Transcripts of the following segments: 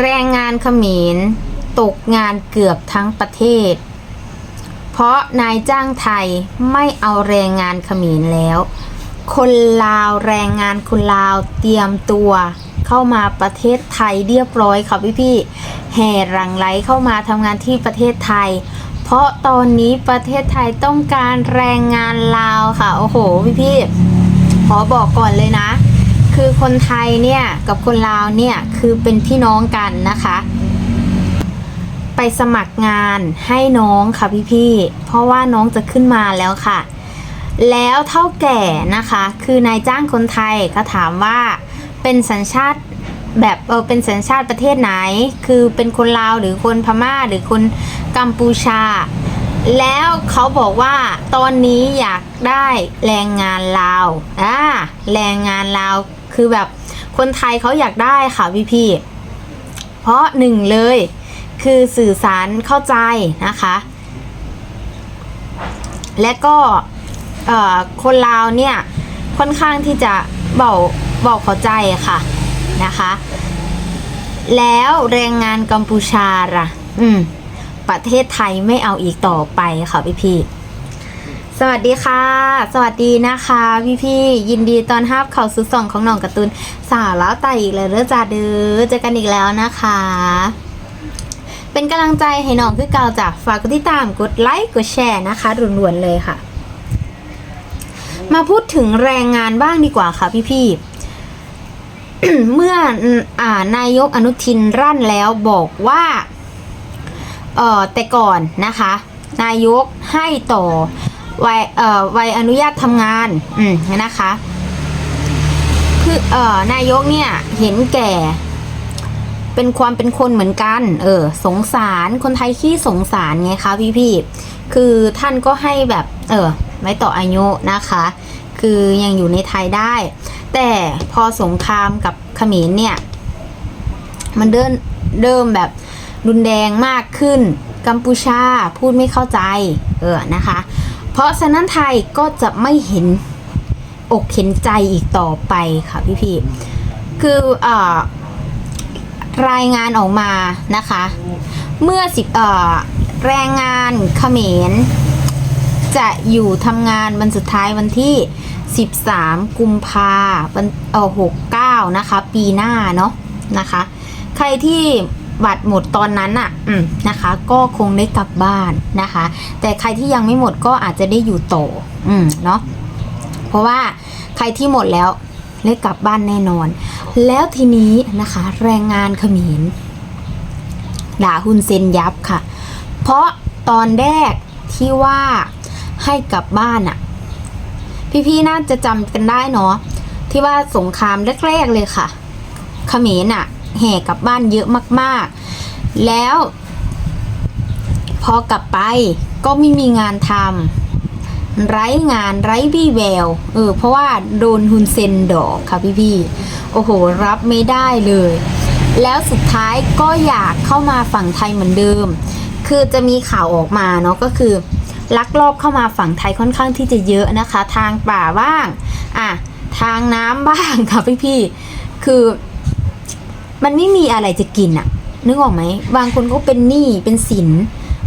แรงงานเขมรตกงานเกือบทั้งประเทศ เพราะนายจ้างไทยไม่เอาแรงงานเขมรแล้ว คนลาวแรงงานคนลาวเตรียมตัวเข้ามาประเทศไทยเรียบร้อยค่ะพี่พี่แห่รังไหลเข้ามาทำงานที่ประเทศไทย เพราะตอนนี้ประเทศไทยต้องการแรงงานลาวค่ะ โอ้โห พี่พี่ขอบอกก่อนเลยนะ คือคนไทยเนี่ยกับคนลาวเนี่ยคือเป็นพี่น้องกันนะคะ ไปสมัครงานให้น้องค่ะพี่ๆเพราะว่าน้องจะขึ้นมาแล้วค่ะ แล้วเท่าแก่นะคะ คือนายจ้างคนไทยก็ถามว่าเป็นสัญชาติแบบเออเป็นสัญชาติประเทศไหน คือเป็นคนลาวหรือคนพม่าหรือคนกัมพูชา แล้วเขาบอกว่าตอนนี้อยากได้แรงงานลาวอ่าแรงงานลาว คือแบบคนไทยเขาอยากได้ค่ะพี่ๆเพราะหนึ่งเลย คือสื่อสารเข้าใจนะคะ และก็คนลาวเนี่ยค่อนข้างที่จะเบาเบาเข้าใจค่ะนะคะ แล้วแรงงานกัมพูชาล่ะ อืม ประเทศไทยไม่เอาอีกต่อไปค่ะพี่พี่ สวัสดีค่ะ สวัสดีนะคะ พี่พี่ยินดีตอนรับเข้าสู่ส่องของน้องการ์ตูนสาวแล้วไต่อีกเลยเด้อจ้าเด้อเจอกันอีกแล้วนะคะ เป็นกำลังใจให้น้องคือเก่าจ้ะฝากกดติดตามกดไลค์กดแชร์นะคะด่วนๆเลยค่ะ มาพูดถึงแรงงานบ้างดีกว่าค่ะพี่ๆเมื่ออ่านายกอนุทินรั่นแล้วบอกว่าเออแต่ก่อนนะคะ นายกให้ต่อ วัยเอ่อวัยอนุญาตทำงานอืมนะคะคือเอ่อนายกเนี่ยเห็นแก่ เป็นความเป็นคนเหมือนกัน เออสงสารคนไทยขี้สงสารไงคะพี่พี่คือท่านก็ให้แบบ เออไม่ต่ออายุนะคะ คือยังอยู่ในไทยได้ แต่พอสงครามกับเขมรเนี่ย มันเดินเดิมแบบรุนแรงมากขึ้นกัมพูชาพูดไม่เข้าใจ เออนะคะ เพราะฉะนั้นไทยก็จะไม่เห็นอกเห็นใจอีกต่อไปค่ะพี่พี่คืออรายงานออกมานะคะ เมื่อสิบแรงงานเขมร จะอยู่ทำงานวันสุดท้ายวันที่ 13 กุมภาวันเออ69นะคะ ปีหน้าเนาะนะคะ ใครที่ บัตรหมดตอนนั้นอะ่ะนะคะ ก็คงได้กลับบ้านนะคะ แต่ใครที่ยังไม่หมดก็อาจจะได้อยู่โตออืมเนาะเพราะว่าใครที่หมดแล้วได้กลับบ้านแน่นอน แล้วทีนี้นะคะ แรงงานเขมรด่าฮุนเซนยับค่ะ เพราะตอนแรกที่ว่าให้กลับบ้านอะ่ะ พี่ๆน่าจะจำกันได้เนาะที่ว่าสงครามแรกๆเลยค่ะเขมรอะ แห่กลับบ้านเยอะมาก ๆ แล้ว พอกลับไปก็ไม่มีงานทำไร้งานไร้วี่แววเออเพราะว่าโดนฮุนเซนดอกค่ะพี่ๆโอ้โห รับไม่ได้เลย แล้วสุดท้ายก็อยากเข้ามาฝั่งไทยเหมือนเดิม คือจะมีข่าวออกมาเนาะก็คือลักลอบเข้ามาฝั่งไทยค่อนข้างที่จะเยอะนะคะ ทางป่าบ้าง อะ ทางน้ำบ้างค่ะพี่ๆคือ มันไม่มีอะไรจะกินอะนึกออกไหมบางคนก็เป็นหนี้เป็นสิน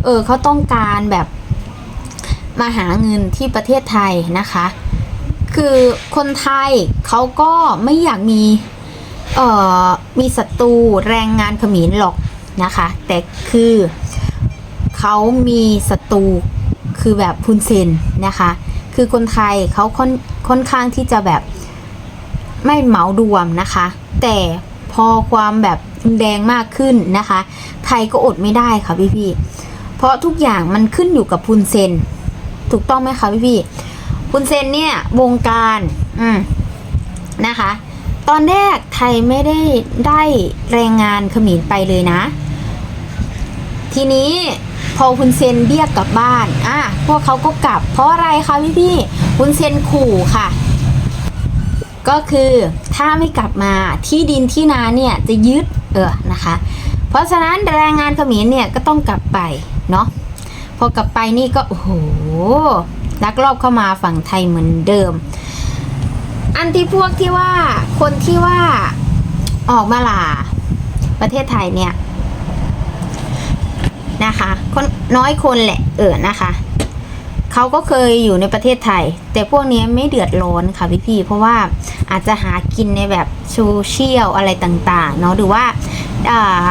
เออเขาต้องการแบบมาหาเงินที่ประเทศไทยนะคะ คือคนไทยเขาก็ไม่อยากมีเอ่อมีศัตรูแรงงานเขมรหรอกนะคะ แต่คือเขามีศัตรูคือแบบพุนเซนนะคะ คือคนไทยเขาค่อนค่อนข้างที่จะแบบไม่เหมารวมนะคะ แต่ พอความแบบแรงมากขึ้นนะคะ ไทยก็อดไม่ได้ค่ะพี่พี่เพราะทุกอย่างมันขึ้นอยู่กับพุนเซน ถูกต้องไหมคะพี่พี่พุนเซนเนี่ยวงการอืมนะคะ ตอนแรกไทยไม่ได้ได้แรงงานเขมรไปเลยนะ ทีนี้พอคุณเซนเรียกกลับบ้าน อะ พวกเขาก็กลับ เพราะอะไรคะพี่พี่คุณเซนขู่ค่ะ ก็คือถ้าไม่กลับมาที่ดินที่นาเนี่ยจะยึดเออนะคะ เพราะฉะนั้นแรงงานเขมรเนี่ยก็ต้องกลับไปเนาะพอกลับไปนี่ก็โอ้โหลักลอบเข้ามาฝั่งไทยเหมือนเดิม อันที่พวกที่ว่าคนที่ว่าออกมาล่าประเทศไทยเนี่ยนะคะคนน้อยคนแหละเออนะคะ เขาก็เคยอยู่ในประเทศไทย แต่พวกนี้ไม่เดือดร้อนค่ะพี่ๆเพราะว่าอาจจะหากินในแบบโซเชียลอะไรต่างๆเนาะหรือว่าอ่า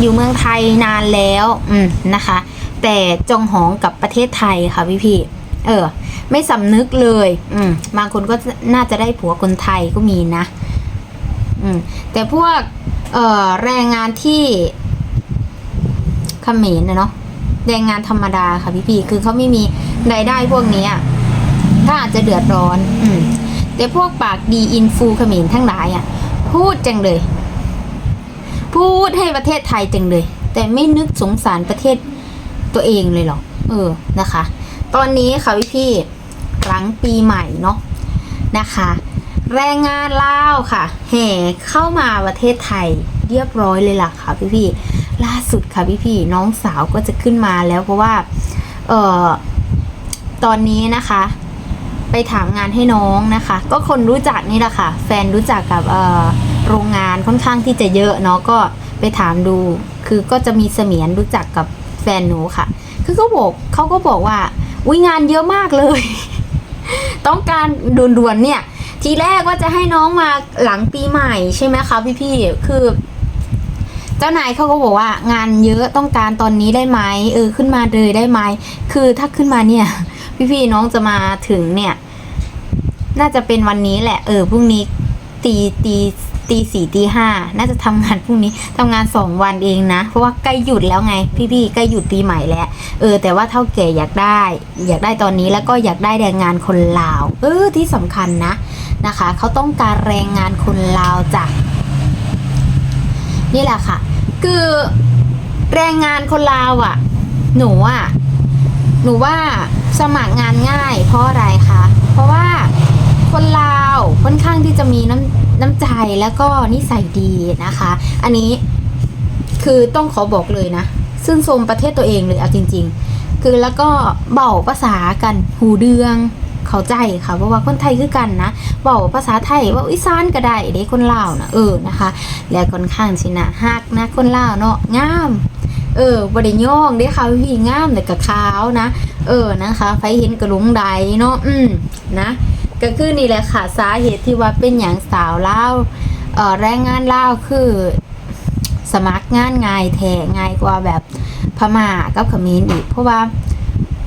อยู่เมืองไทยนานแล้วอืมนะคะ แต่จงหองกับประเทศไทยค่ะพี่ๆเออ ไม่สำนึกเลย อืมบางคนก็น่าจะได้ผัวคนไทยก็มีนะอืมแต่พวกเอ่อแรงงานที่เขมรนะเนาะ แรงงานธรรมดาค่ะพี่พี่คือเขาไม่มีรายได้พวกนี้ยก็อาจจะเดือดร้อน อืมแต่พวกปากดีอินฟูเขมรทั้งหลายอะ พูดจังเลย พูดให้ประเทศไทยจังเลย แต่ไม่นึกสงสารประเทศตัวเองเลยเหรอเออนะคะ ตอนนี้ค่ะพี่พี่หลังปีใหม่เนาะนะคะ แรงงานลาวค่ะแห่เข้ามาประเทศไทยเรียบร้อยเลยล่ะค่ะพี่พี่ ล่าสุดค่ะพี่พี่น้องสาวก็จะขึ้นมาแล้วเพราะว่าเอ่อตอนนี้นะคะ ไปถามงานให้น้องนะคะ ก็คนรู้จักนี่แหละค่ะ แฟนรู้จักกับเอ่อโรงงานค่อนข้างที่จะเยอะเนาะก็ไปถามดู คือก็จะมีเสมียนรู้จักกับแฟนหนูค่ะ คือเขาบอกเขาก็บอกว่าวิงานเยอะมากเลย ต้องการด่วนๆเนี่ย ทีแรกว่าจะให้น้องมาหลังปีใหม่ใช่ไหมคะพี่ๆคือ จ้านายเขาก็บอกว่างานเยอะต้องการตอนนี้ได้ไหมเออขึ้นมาเลยได้ไหมคือถ้าขึ้นมาเนี่ย พี่ๆน้องจะมาถึงเนี่ย น่าจะเป็นวันนี้แหละ เออพรุ่งนี้ตีตีตีสี่ตีห้าน่าจะทำงานพรุ่งนี้ทำงานสองวันเองนะ เพราะว่าใกล้หยุดแล้วไง พี่ๆใกล้หยุดปีใหม่แล้ว เออ แต่ว่าเท่าแก่อยากได้ อยากได้ตอนนี้แล้วก็อยากได้แรงงานคนลาว เออที่สำคัญนะนะคะ เขาต้องการแรงงานคนลาวจาก นี่แหละค่ะ คือแรงงานคนลาวอะ หนูอะ หนูว่าสมัครงานง่าย เพราะอะไรคะ เพราะว่าคนลาวค่อนข้างที่จะมีน้ำน้ำใจแล้วก็นิสัยดีนะคะ อันนี้คือต้องขอบอกเลยนะ ซึ่งชมประเทศตัวเองเลยเอาจริง ๆ คือแล้วก็เบาภาษากันหูเดือง เข้าใจค่ะ เพราะว่าคนไทยคือกันนะเบาภาษาไทยว่าอีสานก็ได้เด็กคนลาวนะเออนะคะ แล้วค่อนข้างชินะฮักนะคนลาวเนาะงามเออบริย่องได้ค่ะพี่งามแต่กับขาวนะ เออนะคะไฟเห็นกระลุงใดเนาะอืมนะก็คือนี่แหละค่ะสาเหตุที่ว่าเป็นอย่างสาวเล่าเออแรงงานเล่าคือ สมัครงานง่ายแท้ง่ายกว่าแบบพม่ากับเขมรอีกเพราะว่า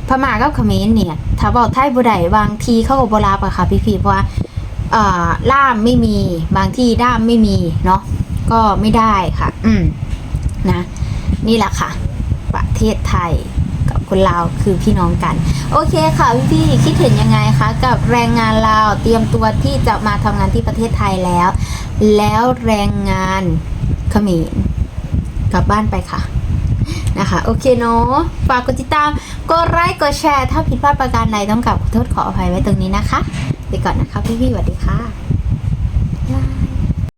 พม่ากับเขมรเนี่ย ถ้าบอกไทยบ่ได้บางทีเขาก็บ่รับอะค่ะพี่ๆเพราะว่าล่ามไม่มีบางที่ด้ามไม่มีเนาะก็ไม่ได้ค่ะ อืมนะ นี่แหละค่ะ ประเทศไทยกับคนลาวคือพี่น้องกัน โอเคค่ะพี่ๆคิดเห็นยังไงคะกับแรงงานลาวเตรียมตัวที่จะมาทำงานที่ประเทศไทยแล้ว แล้วแรงงานเขมรกลับบ้านไปค่ะ นะคะ โอเคเนาะฝากกดติดตาม กดไลค์กดแชร์ ถ้าผิดพลาดประการใดต้องกลับขอโทษขออภัยไว้ตรงนี้นะคะ ไปก่อนนะคะพี่ๆสวัสดีค่ะ